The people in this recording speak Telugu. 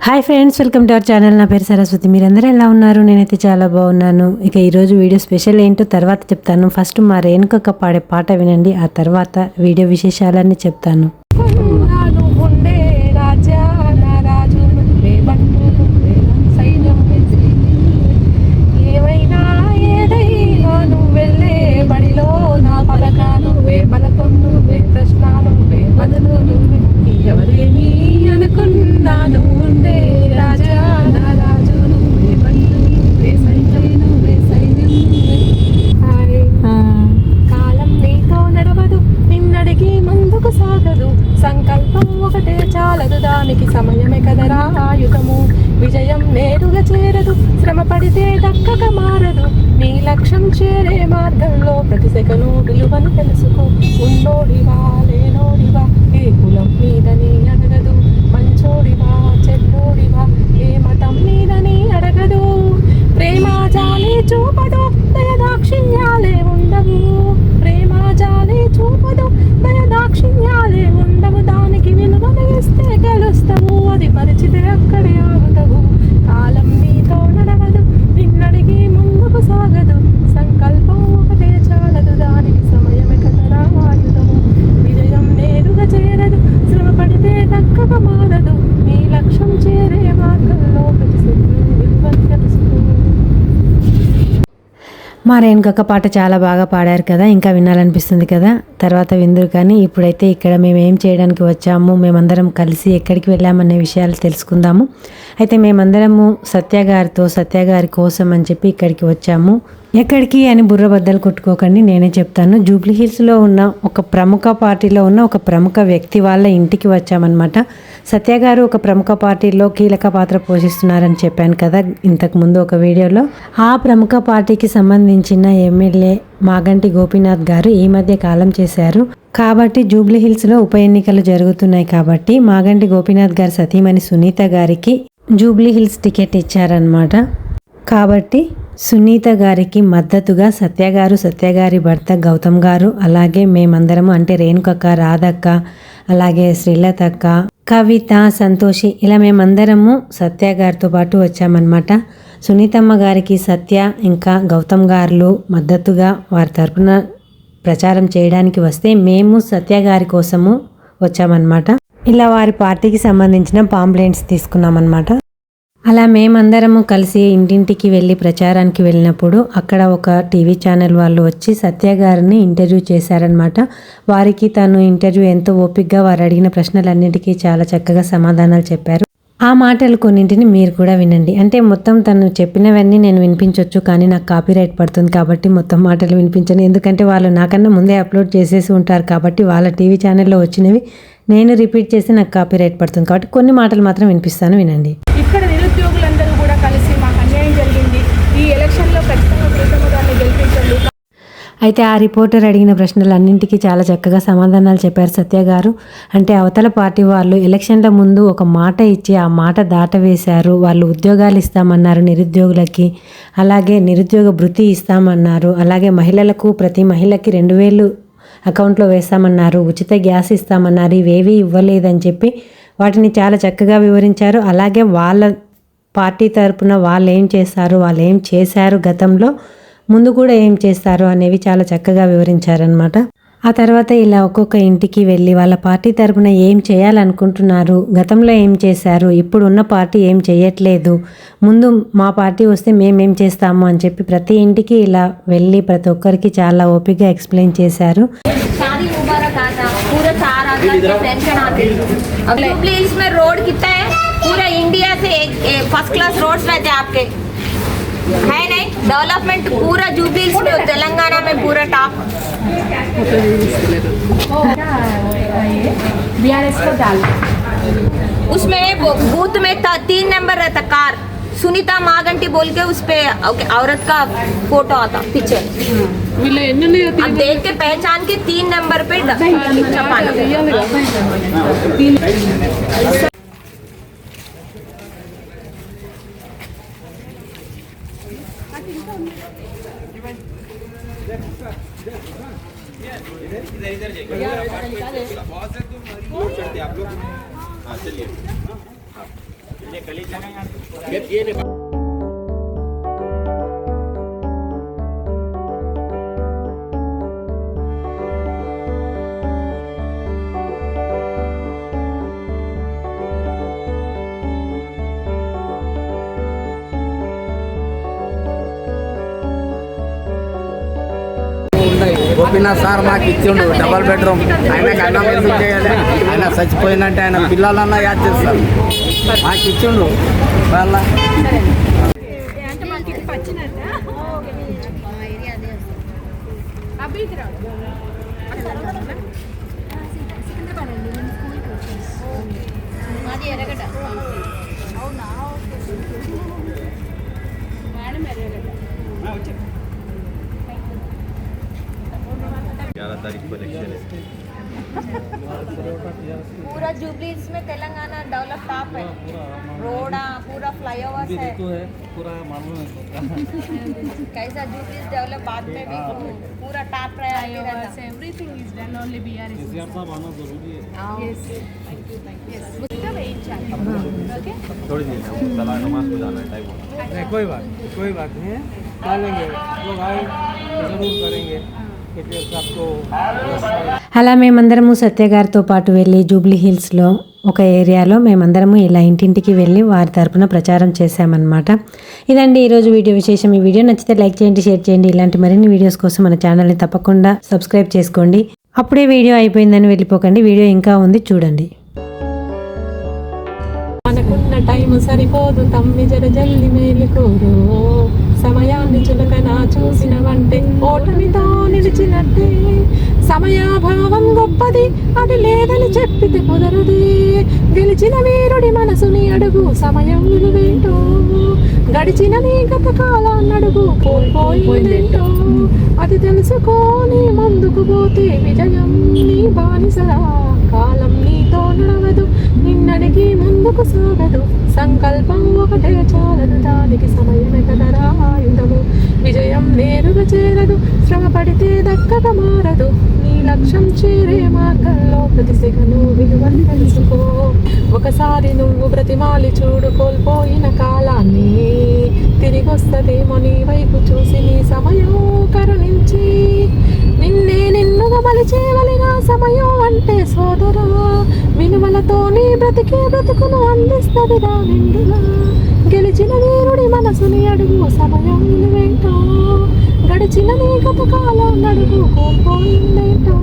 Hi friends welcome to our channel. నా పేరు సరస్వతి. మీరందరూ ఎలా ఉన్నారు? నేనైతే చాలా బాగున్నాను. ఇక ఈరోజు వీడియో స్పెషల్ ఏంటో తర్వాత చెప్తాను. ఫస్ట్ మా రేణుకక్క పాడే పాట వినండి. ఆ తర్వాత వీడియో విశేషాలన్నీ చెప్తాను నాను ఉండే రాజా నా రాజు నువ్వే బంటు నువ్వే సైన్యం వేసి ఏమైనా ఏదైనా నువ్వు వెళ్ళే బడిలో నా పలక నువ్వే పలకం నువ్వే ప్రశ్న నువ్వే బదులు నువ్వే ఎవరేమి అనుకున్నా నువ్వు ఉండే రాజా నా రాజు నువ్వే బంటు నువ్వే సైన్యం నువ్వే సైన్యం నువ్వే హాయ్ కాలం నీతో నడవదు నిన్నడిగి ముందుకు సాగదు సంకల్పం ఒకటే చాలదు దానికి కదరా ఆయుధము విజయం నేరుగా చేరదు శ్రమ పడితే దక్కక మారదు. నీ లక్ష్యం చేరే మార్గంలో ప్రతి సెకను విలువను తెలుసుకో. ఉన్నోడివా లేనోడివా ఏ కులం మీదని అడగదు మంచోడివా చెడ్డోడివా ఏ మతం మీదని అడగదు ప్రేమ జాలి చూపదు దయదాక్షిణ్యాలే ఉండవు ప్రేమ జాలి చూపదు దయదాక్షిణ్యాలే ఉండవు దానికి విలువను ఇస్తే గెలుస్తావు అది పరిచితే అక్కడే ఆగుతావు కాలం నీతో నడవదు నిన్నడిగి ముందుకు సాగదు సంకల్పం ఒకటే చాలదు దానికి సమయమే కదరా ఆయుధము విజయం నేరుగా చేరదు శ్రమ పడితే దక్కక మారదు నీ లక్ష్యం చేరే మార్గంలో ప్రతి సెకను విలువను తెలుసుకో మా రేణుకక్క పాట చాలా బాగా పాడారు కదా ఇంకా వినాలనిపిస్తుంది కదా? తర్వాత విందురు కానీ ఇప్పుడైతే ఇక్కడ మేము ఏం చేయడానికి వచ్చాము మేమందరం కలిసి ఎక్కడికి వెళ్ళామనే విషయాలు తెలుసుకుందాము. అయితే మేమందరము సత్యగారితో సత్యగారి కోసం అని చెప్పి ఇక్కడికి వచ్చాము. ఎక్కడికి అని బుర్ర బద్దలు కొట్టుకోకండి నేనే చెప్తాను. జూబ్లీ హిల్స్లో ఉన్న ఒక ప్రముఖ పార్టీలో ఉన్న ఒక ప్రముఖ వ్యక్తి వాళ్ళ ఇంటికి వచ్చామన్నమాట. సత్య గారు ఒక ప్రముఖ పార్టీలో కీలక పాత్ర పోషిస్తున్నారని చెప్పాను కదా ఇంతకు ముందు ఒక వీడియోలో. ఆ ప్రముఖ పార్టీకి సంబంధించిన ఎమ్మెల్యే మాగంటి గోపీనాథ్ గారు ఈ మధ్య కాలం చేశారు. కాబట్టి జూబ్లీ హిల్స్లో ఉప ఎన్నికలు జరుగుతున్నాయి కాబట్టి మాగంటి గోపీనాథ్ గారి సతీమణి సునీత గారికి జూబ్లీ హిల్స్ టికెట్ ఇచ్చారనమాట కాబట్టి సునీత గారికి మద్దతుగా సత్య గారు సత్య గారి భర్త గౌతమ్ గారు అలాగే మేమందరము అంటే రేణుకక్క రాధక్క అలాగే శ్రీలతక్క కవిత సంతోషి ఇలా మేమందరము సత్య గారితో పాటు వచ్చామన్నమాట. సునీతమ్మ గారికి సత్య ఇంకా గౌతమ్ గారులు మద్దతుగా వారి తరపున ప్రచారం చేయడానికి వస్తే మేము సత్య గారి కోసము వచ్చామన్నమాట. ఇలా వారి పార్టీకి సంబంధించిన పాంప్లెంట్స్ తీసుకున్నామన్నమాట. అలా మేమందరము కలిసి ఇంటింటికి వెళ్ళి ప్రచారానికి వెళ్ళినప్పుడు అక్కడ ఒక టీవీ ఛానల్ వాళ్ళు వచ్చి సత్య గారిని ఇంటర్వ్యూ చేశారనమాట వారికి తను ఇంటర్వ్యూ ఎంతో ఓపిక్గా వారు అడిగిన ప్రశ్నలన్నిటికీ చాలా చక్కగా సమాధానాలు చెప్పారు. ఆ మాటలు కొన్నింటిని మీరు కూడా వినండి. అంటే మొత్తం తను చెప్పినవన్నీ నేను వినిపించవచ్చు కానీ నాకు కాపీరైట్ పడుతుంది కాబట్టి మొత్తం మాటలు వినిపించను. ఎందుకంటే వాళ్ళు నాకన్నా ముందే అప్లోడ్ చేసేసి ఉంటారు కాబట్టి వాళ్ళ టీవీ ఛానల్లో వచ్చినవి నేను రిపీట్ చేసి నాకు కాపీరైట్ పడుతుంది కాబట్టి కొన్ని మాటలు మాత్రం వినిపిస్తాను వినండి ఇక్కడ నిరుద్యోగులందరూ కూడా కలిసి మాకు అన్యాయం జరిగింది ఈ ఎలక్షన్లో ఖచ్చితంగా ప్రీతమ్మ గారిని గెలిపించండి అయితే ఆ రిపోర్టర్ అడిగిన ప్రశ్నలన్నింటికీ చాలా చక్కగా సమాధానాలు చెప్పారు సత్య గారు. అంటే అవతల పార్టీ వాళ్ళు ఎలక్షన్ల ముందు ఒక మాట ఇచ్చి ఆ మాట దాటవేశారు. వాళ్ళు ఉద్యోగాలు ఇస్తామన్నారు నిరుద్యోగులకి. అలాగే నిరుద్యోగ భృతి ఇస్తామన్నారు. అలాగే మహిళలకు ప్రతి మహిళకి రెండు వేలు అకౌంట్లో వేస్తామన్నారు. ఉచిత గ్యాస్ ఇస్తామన్నారు. ఇవేవీ ఇవ్వలేదని చెప్పి వాటిని చాలా చక్కగా వివరించారు. అలాగే వాళ్ళ పార్టీ తరపున వాళ్ళు ఏం చేస్తారు వాళ్ళు ఏం చేశారు గతంలో? ముందు కూడా ఏం చేస్తారు అనేవి చాలా చక్కగా వివరించారనమాట ఆ తర్వాత ఇలా ఒక్కొక్క ఇంటికి వెళ్ళి వాళ్ళ పార్టీ తరపున ఏం చేయాలనుకుంటున్నారు గతంలో ఏం చేశారు ఇప్పుడు ఉన్న పార్టీ ఏం చేయట్లేదు ముందు మా పార్టీ వస్తే మేమేం చేస్తాము అని చెప్పి ప్రతి ఇంటికి ఇలా వెళ్ళి ప్రతి ఒక్కరికి చాలా ఓపికగా ఎక్స్ప్లెయిన్ చేశారు शादी मुबारक आता पूरे चार हजार की पेंशन आती अब जुबली हिल्स में रोड कितना है पूरे इंडिया से एक, एक फर्स्ट क्लास रोड्स रहते हैं आपके है नहीं डेवलपमेंट पूरा जुबली हिल्स में तेलंगाना में पूरा टॉप బీఆర్ఎస్ को डाल उसमें वो बूथ में त- तीन नंबर रहता कार सुनीता मागंटी बोल के उस पे ओके, औरत का फोटो आता पीछे వీళ్ళు ఎన్ని ఉన్నాయో अब देख के पहचान के तीन नंबर पे ड- आप लोग। हाँ चलिए। हाँ। कल ही जाएँगे ये చెప్పినా సార్ మాకు ఇచ్చిండు. Double bedroom. ఆయనకి అన్నం ఎందుకు చేయాలి ఆయన చచ్చిపోయిందంటే ఆయన పిల్లలన్నా యాద్ చేస్తారు. మాకు ఇచ్చిండు. వాళ్ళ सारी कलेक्शन है। पूरा जुबली इसमें तेलंगाना डेवलप टॉप है। रोड पूरा फ्लाईओवर है। पूरा मालूम है कैसा जुबली डेवलप बाद में भी हाँ। पूरा टॉप रहा है everything is done only BRS CR साहब आना ज़रूरी है। Yes thank you thank you yes उसका वेट ओके हाँ। थोड़ी देर सलाह नमाज़ को जाना है टाइम नहीं कोई बात कोई बात नहीं है। लोग आए ज़रूर करेंगे। అలా మేమందరము సత్య గారితో పాటు వెళ్ళి జూబ్లీ హిల్స్లో ఒక ఏరియాలో మేమందరము ఇలా ఇంటింటికి వెళ్ళి వారి తరపున ప్రచారం చేశామన్నమాట. ఇదండి ఈరోజు వీడియో విశేషం. ఈ వీడియో నచ్చితే లైక్ చేయండి షేర్ చేయండి. ఇలాంటి మరిన్ని వీడియోస్ కోసం మన ఛానల్ని తప్పకుండా సబ్స్క్రైబ్ చేసుకోండి. అప్పుడే వీడియో అయిపోయిందని వెళ్ళిపోకండి. వీడియో ఇంకా ఉంది చూడండి. మనకున్న టైం సరిపోదు తమ్మి జర జల్ది మేలుకోరు. సమయాన్ని చులకనా చూసిన వంటే ఓటమితో నిలిచినట్టే. సమయాభావం గొప్పది అది లేదని చెప్పితే కుదరది. గెలిచిన వీరుడి మనసుని అడుగు సమయం విలువేంటో. గడిచిన నీ గత కాలాన్ని అడుగు కోల్పోయిందేంటో. అది తెలుసుకోని ముందుకు పోతే విజయం నీ బానిసరా ముందుకు సాగదు. సంకల్పం ఒకటే చాలదు దానికి సమయమే కదరా ఆయుధము విజయం నేరుగా చేరదు. శ్రమ పడితే దక్కక మారదు. నీ లక్ష్యం చేరే మార్గంలో ప్రతి సెగను విలువని తెలుసుకో. ఒకసారి నువ్వు బ్రతిమాలి చూడు కోల్పోయిన కాలాన్ని. తిరిగొస్తదేమో నీ వైపు చూసి నీ సమయం కరుణించి. నిన్నే నిన్నుగా మలిచేవలిన సమయం అంటే సోదరా విలువలతో నీ బ్రతికే బ్రతుకును అందిస్తదిరా నిండుగా. గెలిచిన వీరుడి మనసుని అడుగు సమయం విలువేంటో గడిచిన నీ గత నడుగు కోల్పోయిందేంటో.